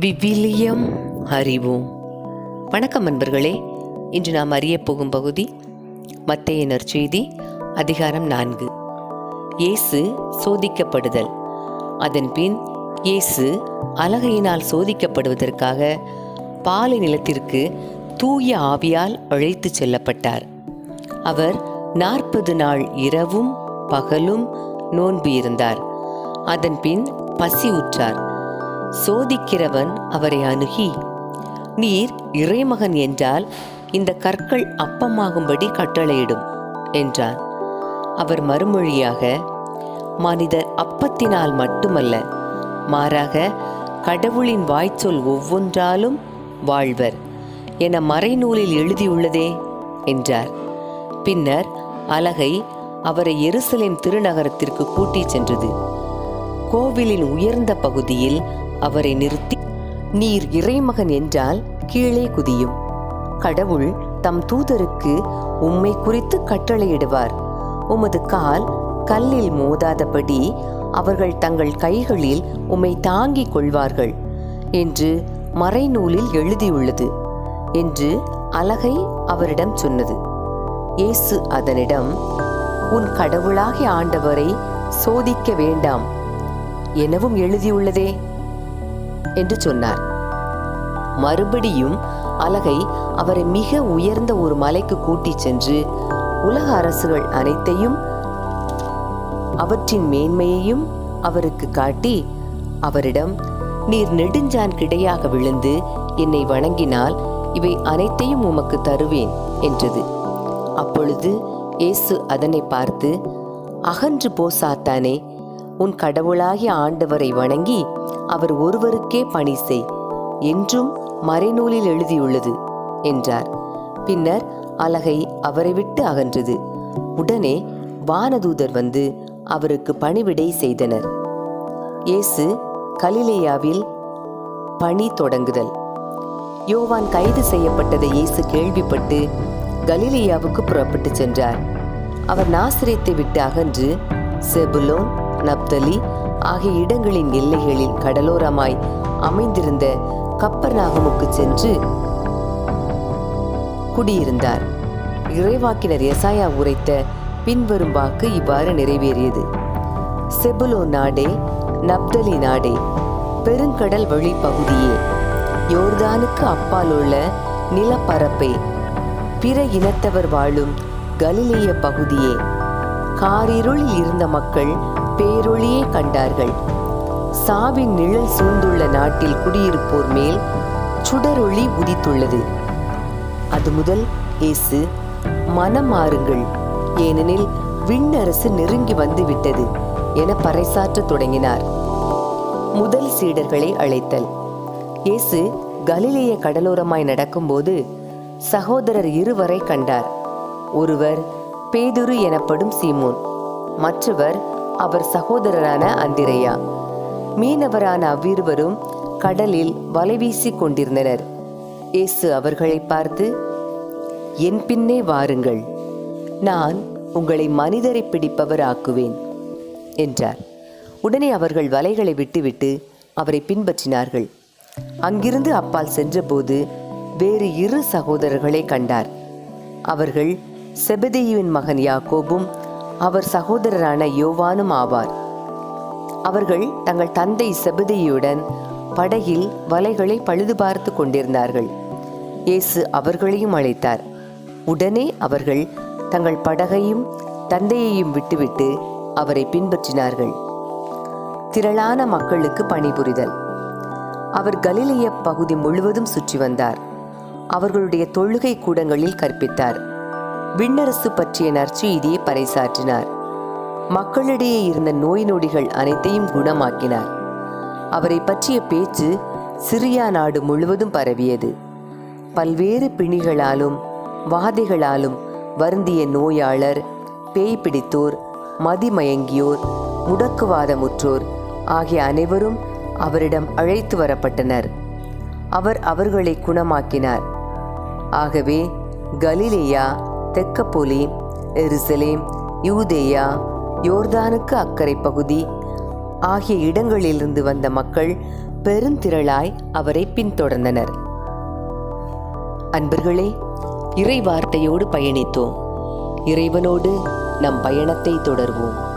விவிலியம் அறிவோம். வணக்கம் அன்பர்களே. இன்று நாம் அறிய போகும் பகுதி மத்தையனர் நற்செய்தி அதிகாரம் நான்கு. இயேசு சோதிக்கப்படுதல். அதன் பின் இயேசு அலகையினால் சோதிக்கப்படுவதற்காக பாலை நிலத்திற்கு தூய ஆவியால் அழைத்துச் செல்லப்பட்டார். அவர் நாற்பது நாள் இரவும் பகலும் நோன்பு இருந்தார். அதன் பின் பசி உற்றார் சோதிக்கிறவன் அவரை அணுகி நீர் இறைமகன் என்றால் இந்த கற்கள் அப்பமாகும்படி கட்டளையிடும் என்றார் அவர் மறுமொழியாக மனிதர் அப்பத்தினால் மட்டுமல்ல மாறாக கடவுளின் வாய்ச்சொல் ஒவ்வொன்றாலும் வாழ்வர் என மறைநூலில் எழுதியுள்ளதே என்றார். பின்னர் அலகை அவரை எருசலேம் திருநகரத்திற்கு கூட்டிச் சென்றது. கோவிலின் உயர்ந்த பகுதியில் அவரை நிறுத்தி நீர் இறைமகன் என்றால் கீழே குதியும். கடவுள் தம் தூதருக்கு உம்மை குறித்து கட்டளையிடுவார். உமது கால் கல்லில் மோதாதபடி அவர்கள் தங்கள் கைகளில் உம்மை தாங்கிக் கொள்வார்கள் என்று மறைநூலில் எழுதியுள்ளது என்று அலகை அவரிடம் சொன்னது. இயேசு அதனிடம் உன் கடவுளாகிய ஆண்டவரை சோதிக்க வேண்டாம் எனவும் எழுதியுள்ளதே. என்று சொன்னார். மறுபடியும் அலகை அவரை மிக உயர்ந்த ஒரு மலைக்கு கூட்டிச் சென்று உலக அரசுகள் அனைத்தையும் அவற்றின் மேன்மையையும் அவருக்கு காட்டி அவரிடம் நீர் நெடுஞ்சான் கிடையாக விழுந்து என்னை வணங்கினால் இவை அனைத்தையும் உமக்கு தருவேன் என்றது. அப்பொழுது இயேசு அதனை பார்த்து அகன்று போ சாத்தானே உன் கடவுளாகிய ஆண்டவரை வணங்கி அவர் ஒருவருக்கே பணி செய். என்றும் மறைநூலில் எழுதியுள்ளது என்றார். பின்னர் அலகை அவரை விட்டு அகன்றது. உடனே வானதூதர் வந்து அவருக்கு பணிவிடை செய்தனர். இயேசு கலிலேயாவில் பணி தொடங்குதல். யோவான் கைது செய்யப்பட்டதை இயேசு கேள்விப்பட்டு கலிலேயாவுக்கு புறப்பட்டு சென்றார். அவர் நாசிரியத்தை விட்டு அகன்று செபுலோன் நப்தலி ஆகிய இடங்களின் எல்லைகளில் கடலோரமாய் அமைந்திருந்த கப்பர்நாகமுக்கு சென்று குடியிருந்தார். இறைவாக்கினர் எசாயா உரைத்த பின்வரும் வாக்கு இவ்வாறு நிறைவேறியது. செபுலோ நாடே நப்தலி நாடே பெருங்கடல் வழி பகுதியே யோர்தானுக்கு அப்பால் உள்ள நிலப்பரப்பே பிற இனத்தவர் வாழும் கலிலேய பகுதியே காரிருளில் இருந்த மக்கள் பேரொளியை கண்டார்கள். சாவின் நிழல் சூழ்ந்துள்ள நாட்டில் குடியிருப்போர் மேல் சுடரொளி உதித்துள்ளது. அது முதல் இயேசு. மனம் மாறுங்கள். ஏனெனில் விண்ணரசு நெருங்கி வந்து விட்டது என பறைசாற்றத் தொடங்கினார். முதல் சீடர்களை அழைத்தல். இயேசு கலிலேய கடலோரமாய் நடக்கும்போது சகோதரர் இருவரை கண்டார். ஒருவர் பேதுரு எனப்படும் சீமோன் மற்றவர் அவர் சகோதரரான அந்திரையா. மீனவரான அவ்விருவரும் கடலில் வலை கொண்டிருந்தனர். இயேசு அவர்களை பார்த்து என் பின்னே வாருங்கள். நான் உங்களை மனிதரை பிடிப்பவர் ஆக்குவேன் என்றார். உடனே அவர்கள் வலைகளை விட்டுவிட்டு அவரை பின்பற்றினார்கள். அங்கிருந்து அப்பால் சென்றபோது வேறு இரு சகோதரர்களை கண்டார். அவர்கள் செபதேயுவின் மகன் யாக்கோபும் அவர் சகோதரரான யோவானும் ஆவார். அவர்கள் தங்கள் தந்தை செபதியுடன் படகில் வலைகளை பழுது பார்த்து கொண்டிருந்தார்கள். இயேசு அவர்களையும் அழைத்தார். உடனே அவர்கள் தங்கள் படகையும் தந்தையையும் விட்டுவிட்டு அவரை பின்பற்றினார்கள். திரளான மக்களுக்கு பணிபுரிதல். அவர் கலிலேய பகுதி முழுவதும் சுற்றி வந்தார். அவர்களுடைய தொழுகை கூடங்களில் கற்பித்தார். விண்ணரசு பற்றிய நற்செய்தியை பறைசாற்றினார். மக்களிடையே இருந்த நோய் நொடிகள் அனைத்தையும் குணமாக்கினார். அவரை பற்றிய பேச்சு சிரியா நாடு முழுவதும் பரவியது. பல்வேறு பிணிகளாலும் வாதைகளாலும் வருந்திய நோயாளர் பேய் பிடித்தோர் மதிமயங்கியோர் முடக்குவாதமுற்றோர் ஆகிய அனைவரும் அவரிடம் அழைத்து வரப்பட்டனர். அவர் அவர்களை குணமாக்கினார். ஆகவே கலிலேயா தெக்கப்போலி எருசலேம் யூதேயா யோர்தானுக்கு அக்கறை பகுதி ஆகிய இடங்களிலிருந்து வந்த மக்கள் பெருந்திரளாய் அவரை பின்தொடர்ந்தனர். அன்பர்களே இறை வார்த்தையோடு பயணித்தோம். இறைவனோடு நம் பயணத்தை தொடர்வோம்.